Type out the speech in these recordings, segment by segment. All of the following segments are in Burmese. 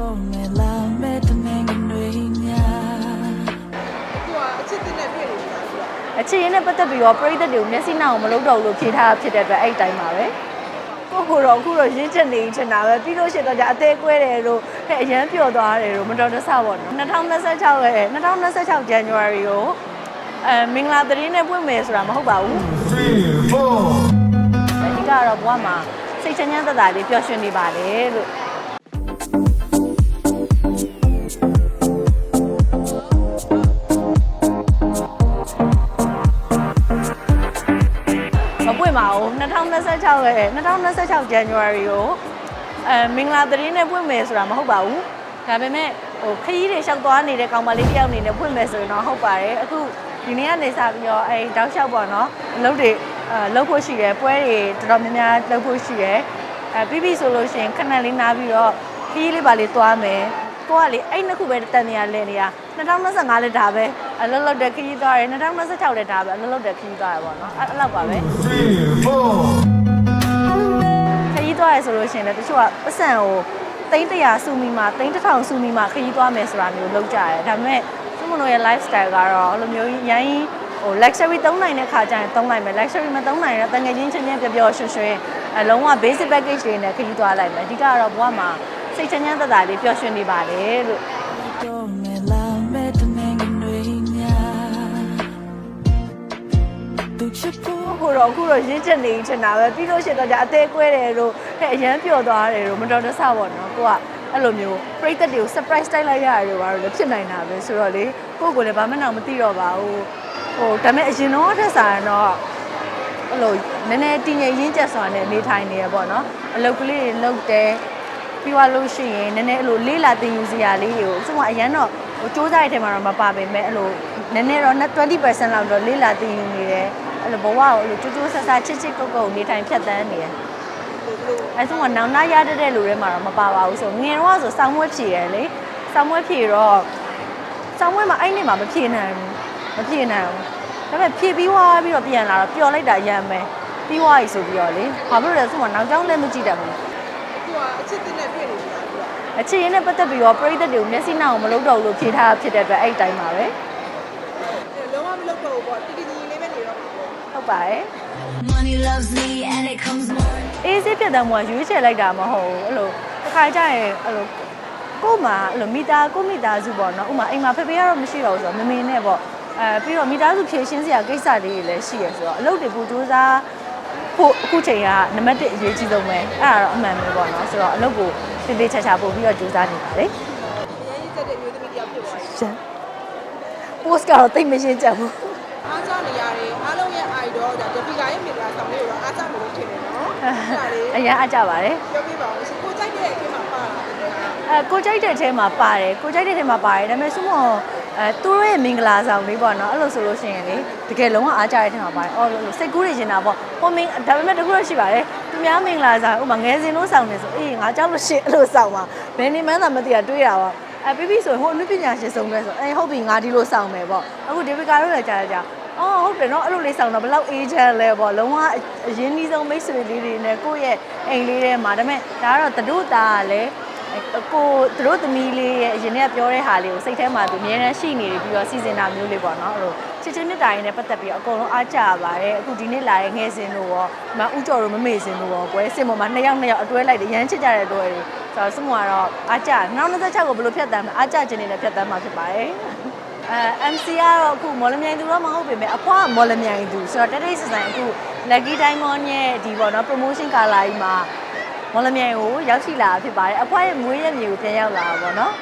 တော့မယ်လာမဲ့တမင်တွေညာသူကအချစ်တင်နဲ့တွေ့နေကြတယ်အခြေရင်းနဲ့ပတ်သက်ပြီးတော့ပရိသတ်တွေကိုမျက်စိနှောက်အောင်မလုပ်တော့ဘူးလို့ဖြေထားတာဖြစ်တဲ့အတွက်အဲ့ဒီတိုင်းပါပဲကိုကိုတော့အခုတော့ရင်းချက်နေချင်တာပဲပြီးလို့ရှိရင်တော့じゃအသေးကွဲတယ်လို့ဟဲ့အရန်ပျော်သွားတယ်လို့မတော်တဆပေါ့နော်2026ရဲ့2026 January ကိုအဲမင်္ဂလာသတင်းနဲ့ပွင့်မယ်ဆိုတာမဟုတ်ပါဘူး three, four. အဓိကတော့ဘဝမှာစိတ်ချမ်းချမ်းသာသာလေးပျော်ရွှင်နေပါတယ်လို့ 2026လေ2026 January ကိုအဲမင်္ဂလာသတင်းနဲ့ပွင့်မယ်ဆိုတာမဟုတ်ပါဘူးဒါပေမဲ့ဟိုခရီးတွေလျှောက်သွားနေတဲ့ကောင်မလေးတယောက်အနေနဲ့ပွင့်မယ်ဆိုရင်တော့ဟုတ်ပါတယ်အခုဒီနေ့ကနေစပြီးတော့အဲတောက်လျှောက်ပေါ့နော်အလုပ်တွေအဲလုပ်ဖို့ရှိတယ်ပွဲတွေတော်တော်များများလုပ်ဖို့ရှိတယ်အဲပြီးပြီဆိုလို့ရှိရင်ခဏလေးနားပြီးတော့ခရီးလေးပါလေးသွားမယ်ကိုကလေအဲ့နှစ်ခုပဲတန်နေရလဲနေရ2025လည်းဒါပဲအလုပ်လုပ်တဲ့ခရီးသွားတယ်2026လည်းဒါပဲအလုပ်လုပ်တဲ့ခရီးသွားရပေါ့နော်အဲ့လောက်ပါပဲ3 4 သွားရဆိုလို့ရှိရင်လည်းတချို့ကပတ်စံကိုသိန်း100စုမိမှသိန်း1000စုမိမှခရီးသွားမယ်ဆိုတာမျိုးလုပ်ကြရတယ်ဒါပေမဲ့သူမတို့ရဲ့ lifestyle ကတော့အဲ့လိုမျိုးရိုင်းဟို luxury သုံးနိုင်တဲ့ခါကျရင်သုံးနိုင်မယ် luxury မသုံးနိုင်ရင်တငယ်ချင်းချင်းချင်းပျော်ပျော်ရွှင်ရွှင်အလုံးဝ basic package တွေနဲ့ခရီးသွားလိုက်မယ်အဓိကကတော့ဘဝမှာစိတ်ချမ်းချမ်းသာသာလေးပျော်ရွှင်နေပါတယ်လို့ တော့အခုတော့ရင်းချက်နေချင်တာပဲပြီးလို့ရှိရင်တော့じゃအသေးကွဲတယ်လို့ဟဲ့အရန်ပျော်သွားတယ်လို့မတော်တဆပေါ့နော်ကိုကအဲ့လိုမျိုးပရိသတ်တွေကို surprise တိုက်လိုက်ရတယ်လို့ပါတော့လည်းဖြစ်နိုင်တာပဲဆိုတော့လေကိုယ့်ကိုယ်လည်းဘာမှတော့မသိတော့ပါဘူးဟိုဒါပေမဲ့အရင်တော့ထက်စားရင်တော့အဲ့လိုနည်းနည်းတည်ငြိမ်ရင်းချက်စွာနဲ့နေထိုင်နေရပေါ့နော်အလုပ်ကလေးတွေလုပ်တယ်ပြီးသွားလို့ရှိရင်နည်းနည်းအဲ့လိုလေးလာတင်ယူစရာလေးတွေကိုဥပမာအရန်တော့ဟိုစူးစမ်းရတဲ့ထဲမှာတော့မပါပေမဲ့အဲ့လိုနည်းနည်းတော့20%လောက်တော့လေးလာတင်ယူနေတယ် အဲ့လိုဘဝကိုအဲ့လိုကြိုးကြိုးဆဆချစ်ချစ်ကုတ်ကုတ်နေထိုင်ဖြတ်သန်းနေတယ်အဲ့ဆိုတော့နောင်နာရတတ်တဲ့လူတွေမှာတော့မပါပါဘူးဆိုငယ်တော့ဆိုစောင်းမွဲဖြည့်ရလေစောင်းမွဲဖြည့်တော့စောင်းမွဲမှာအဲ့နေ့မှာမဖြည့်နိုင်ဘူးမဖြည့်နိုင်ဘူးဒါပေမဲ့ဖြည့်ပြီးွားပြီးတော့ပြန်လာတော့ပျော်လိုက်တာရမ်းမယ်ပြီးွားပြီဆိုပြီးတော့လေဘာဖြစ်လို့လဲဆိုတော့နောက်ကျောင်းလည်းမကြည့်တတ်ဘူးသူကအချစ်တင်နဲ့တွေ့နေကြတယ်အခြေရင်းနဲ့ပတ်သက်ပြီးတော့ပရိသတ်တွေကိုမျက်စိနှောက်အောင်မလုပ်တော့ဘူးလို့ဖြေထားတာဖြစ်တဲ့အတွက်အဲ့ဒီတိုင်းပါပဲအဲလုံးဝမလုပ်တော့ဘူးပေါ့တီတီကြီးလေးပဲနေတော့မှာပေါ့ ဟုတ်ပါတယ် Money loves me and it comes more. အေးစစ်ဖြစ်တဲ့မူကရွေးချယ်လိုက်တာမဟုတ်ဘူးအဲ့လိုတစ်ခါကျရင်အဲ့လိုကို့မှာအဲ့လိုမိသားကို့မိသားစုပေါ့နော်ဥမာအိမ်မှာဖေဖေကတော့မရှိတော့ဘူးဆိုတော့မမေနဲ့ပေါ့အဲပြီးတော့မိသားစုဖြည့်ရှင်းစရာကိစ္စလေးတွေလည်းရှိရဆိုတော့အလုပ်တွေပူစူးစားဖို့အခုချိန်ကနံပါတ်1အရေးကြီးဆုံးပဲအဲ့ဒါတော့အမှန်ပဲပေါ့နော်ဆိုတော့အလုပ်ကိုတေးသေးချာချာပို့ပြီးတော့ကြိုးစားနေပါလေအရင်ကြီးတက်တဲ့မျိုးသမီးတယောက်ဖြစ်သွားတယ်ရှမ်း post ကတော့တိတ်မရှင်းကြဘူးအားကြောင့်နေရတယ်အားလုံး ရဲ့ idol ဒါဒပီကာရဲ့မိသားဆောင်လေးကိုတော့အားကြောင့်မလို့ထင်တယ်နော်အဲ့ဒါလေးအရင်အကြပါတယ်ပြောပြပါဦးရှင်ကိုကြိုက်တဲ့အချိန်မှာပါလာတယ်အဲကိုကြိုက်တဲ့အထဲမှာပါတယ်ကိုကြိုက်တဲ့အထဲမှာပါတယ်ဒါပေမဲ့စုမောအဲသူတို့ရဲ့မင်္ဂလာဆောင်လေးပေါ့နော်အဲ့လိုဆိုလို့ရှိရင်လေတကယ်လုံးဝအားကြတဲ့အထဲမှာပါတယ်အော်လို့စိတ်ကူးနေချင်တာပေါ့ဟိုမင်းဒါပေမဲ့တခုတော့ရှိပါတယ်သူများမင်္ဂလာဆောင်ဥပမာငယ်စဉ်လို့ဆောင်နေဆိုအေးငါကြောက်လို့ရှိရင်အဲ့လိုဆောင်ပါဘယ်နေမှန်းသာမသိတာတွေးတာပေါ့အဲပြီးပြီဆိုရင်ဟိုအနုပညာရှင်ဆုံးပဲဆိုအေးဟုတ်ပြီငါဒီလိုဆောင်မယ်ပေါ့အခုဒီပီကာတို့လည်းကြားကြကြ အော်ဟုတ်တယ်နော်အဲ့လိုလေးဆောင်တော့ဘယ်လောက်အေးချမ်းလဲပေါ့လုံးဝအရင်းနှီးဆုံးမိတ်ဆွေလေးတွေနဲ့ကိုယ့်ရဲ့အိမ်လေးထဲမှာဒါပေမဲ့ဒါကတော့တတို့သားကလည်းကိုသူတို့သမီးလေးရဲ့အရင်ကပြောတဲ့ဟာလေးကိုစိတ်ထဲမှာသူအများနဲ့ရှိနေပြီးတော့စီစဉ်တာမျိုးလေးပေါ့နော်အဲ့လိုချစ်ချင်းမြတ်တာရင်းနဲ့ပတ်သက်ပြီးတော့အကုန်လုံးအားကြပါတယ်အခုဒီနေ့လာရဲ့ငယ်စင်တို့ရောမဦးကျော်တို့မမေစင်တို့ရောကွယ်စင်ပေါ်မှာနှစ်ယောက်နှစ်ယောက်အတွဲလိုက်တယ်ရမ်းချစ်ကြတဲ့တွဲတွေဆိုတော့စမွာတော့အားကြနောက်26ကိုဘယ်လိုဖြတ်တမ်းမလဲအားကြခြင်းနေနဲ့ဖြတ်တမ်းမှာဖြစ်ပါတယ် အဲ MC ကတော့အခုမော်လမြိုင်သူတော့မဟုတ်ပေမဲ့အဖွားကမော်လမြိုင်သူဆိုတော့တတိစဆိုင်အခု Lucky Diamond ရဲ့ဒီပေါ့နော် promotion ကာလာကြီးမှာမော်လမြိုင်ကိုရောက်ရှိလာတာဖြစ်ပါတယ်အဖွားရဲ့မွေးရမြေကိုပြန်ရောက်လာတာပေါ့နော်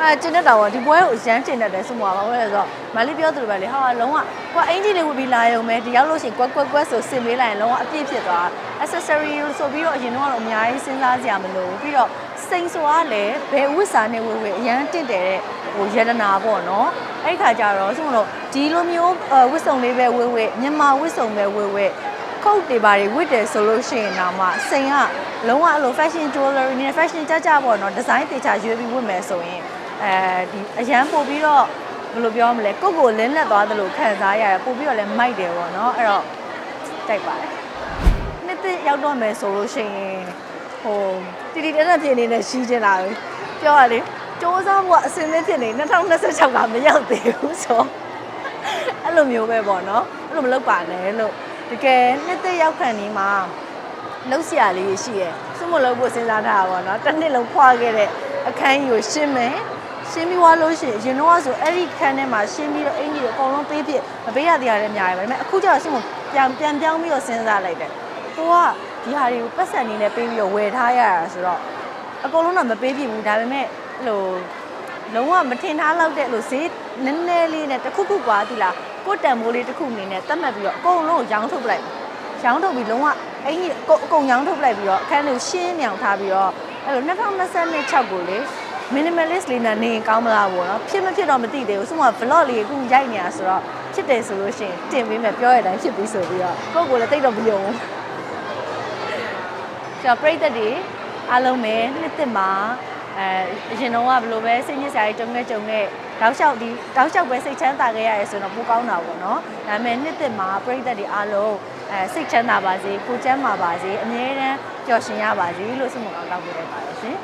အဲကျင်းတတ်တာပေါ့ဒီပွဲကိုအရန်ကျင်းတတ်တယ်ဆိုမှာပါဘယ်လဲဆိုတော့မလေးပြောသလိုပဲလေဟာလုံးဝကွာအင်ဂျီလေးဝတ်ပြီးလာရုံပဲဒီရောက်လို့ရှိရင်ကွက်ကွက်ကွက်ဆိုစင်ပေးလိုက်ရင်လုံးဝအပြည့်ဖြစ်သွား accessory ဆိုပြီးတော့အရင်တော့အများကြီးစဉ်းစားစရာမလိုဘူးပြီးတော့စိန်ဆိုကလည်းဘယ်ဝစ်စာနဲ့ဝယ်ဝယ်အရန်တင့်တယ်တဲ့ ဟိုယန္တနာပေါ့နော်အဲ့ခါကျတော့ဆိုတော့ဒီလိုမျိုးဝစ်စုံလေးပဲဝယ်ဝယ်မြန်မာဝစ်စုံပဲဝယ်ဝယ်ခုတ်တွေပါတွေဝတ်တယ်ဆိုလို့ရှိရင်တော့မှစိန်ကလုံးဝအဲ့လို fashion jewelry နဲ့ fashion ကြကြပေါ့နော်ဒီဇိုင်းတေချာရွေးပြီးဝတ်မယ်ဆိုရင်အဲဒီအရန်ပို့ပြီးတော့ဘယ်လိုပြောမလဲကိုယ့်ကိုယ်လင်းလက်သွားသလိုခံစားရတယ်ပို့ပြီးတော့လည်းမိုက်တယ်ပေါ့နော်အဲ့တော့တိုက်ပါတယ်နှစ်သက်ရောက်တော့မယ်ဆိုလို့ရှိရင်ဟိုတီတီတက်တက်ပြင်းနေတဲ့ရှိချင်တာပဲပြောရလေ စ조사ဖို့ကအစင်းသင်းဖြစ်နေ2026ကမရောက်သေးဘူးဆိုအဲ့လိုမျိုးပဲပေါ့နော်အဲ့လိုမလုပ်ပါနဲ့လို့တကယ်နှစ်သက်ရောက်ခံနေမှာလောက်စရာလေးရှိရယ်စွမလို့ဖို့စဉ်းစားထားတာပေါ့နော်တစ်နှစ်လုံးဖွာခဲ့တဲ့အခန်းကြီးကိုရှင်းမယ်ရှင်းပြီးွားလို့ရှိရင်ရင်တော့ဆိုအဲ့ဒီခန်းထဲမှာရှင်းပြီးတော့အင်ကြီးကိုအကုန်လုံးပေးပြမပေးရသေးတာလည်းအများကြီးပဲဒါပေမဲ့အခုကျတော့ရှင်းကိုပြန်ပြန်ပြောင်းပြီးတော့စဉ်းစားလိုက်တယ်ကိုကဒီဟာတွေကိုပတ်စံနေနဲ့ပေးပြီးတော့ဝယ်ထားရတာဆိုတော့အကုန်လုံးတော့မပေးပြဘူးဒါပေမဲ့ အဲ့လိုလုံးဝမထင်ထားလောက်တဲ့အဲ့လိုဈေးနည်းနည်းလေးနဲ့တစ်ခုခုကွာသီလားကိုယ့်တန်မိုးလေးတစ်ခုအနေနဲ့တတ်မှတ်ပြီးတော့အကုန်လုံးကိုရောင်းထုတ်ပလိုက်ရောင်းထုတ်ပြီးလုံးဝအဲ့ဒီအကုန်အကုန်ရောင်းထုတ်ပလိုက်ပြီးတော့အခန်းလေးကိုရှင်းမြောင်ထားပြီးတော့အဲ့လို2026ကိုလေ minimalist လေးနဲ့နေရင်ကောင်းမလားပေါ့နော်ဖြစ်မဖြစ်တော့မသိသေးဘူးစမ vlog လေးအခုရိုက်နေတာဆိုတော့ဖြစ်တယ်ဆိုလို့ရှိရင်တင်ပေးမယ်ပြောရတဲ့အတိုင်းဖြစ်ပြီးဆိုပြီးတော့ကိုယ့်ကိုယ်လည်းတိတ်တော့မယုံဘူးကျွန်တော်ပြိသက်တွေအားလုံးပဲနှစ်သက်မှာ အဲအရင်တော့ကဘယ်လိုပဲစိတ်ညစ်စရာတွေကြုံခဲ့ကြုံခဲ့တောက်လျှောက်ဒီတောက်လျှောက်ပဲစိတ်ချမ်းသာခဲ့ရတယ်ဆိုတော့ပိုကောင်းတာပေါ့နော်ဒါပေမဲ့နှစ်သက်မှာပြိသက်တွေအားလုံးအဲစိတ်ချမ်းသာပါစေကိုယ်ချမ်းသာပါစေအမြဲတမ်းပျော်ရွှင်ရပါစေလို့ဆုမကောင်းတောင်းပေးလိုက်ပါတယ်ရှင်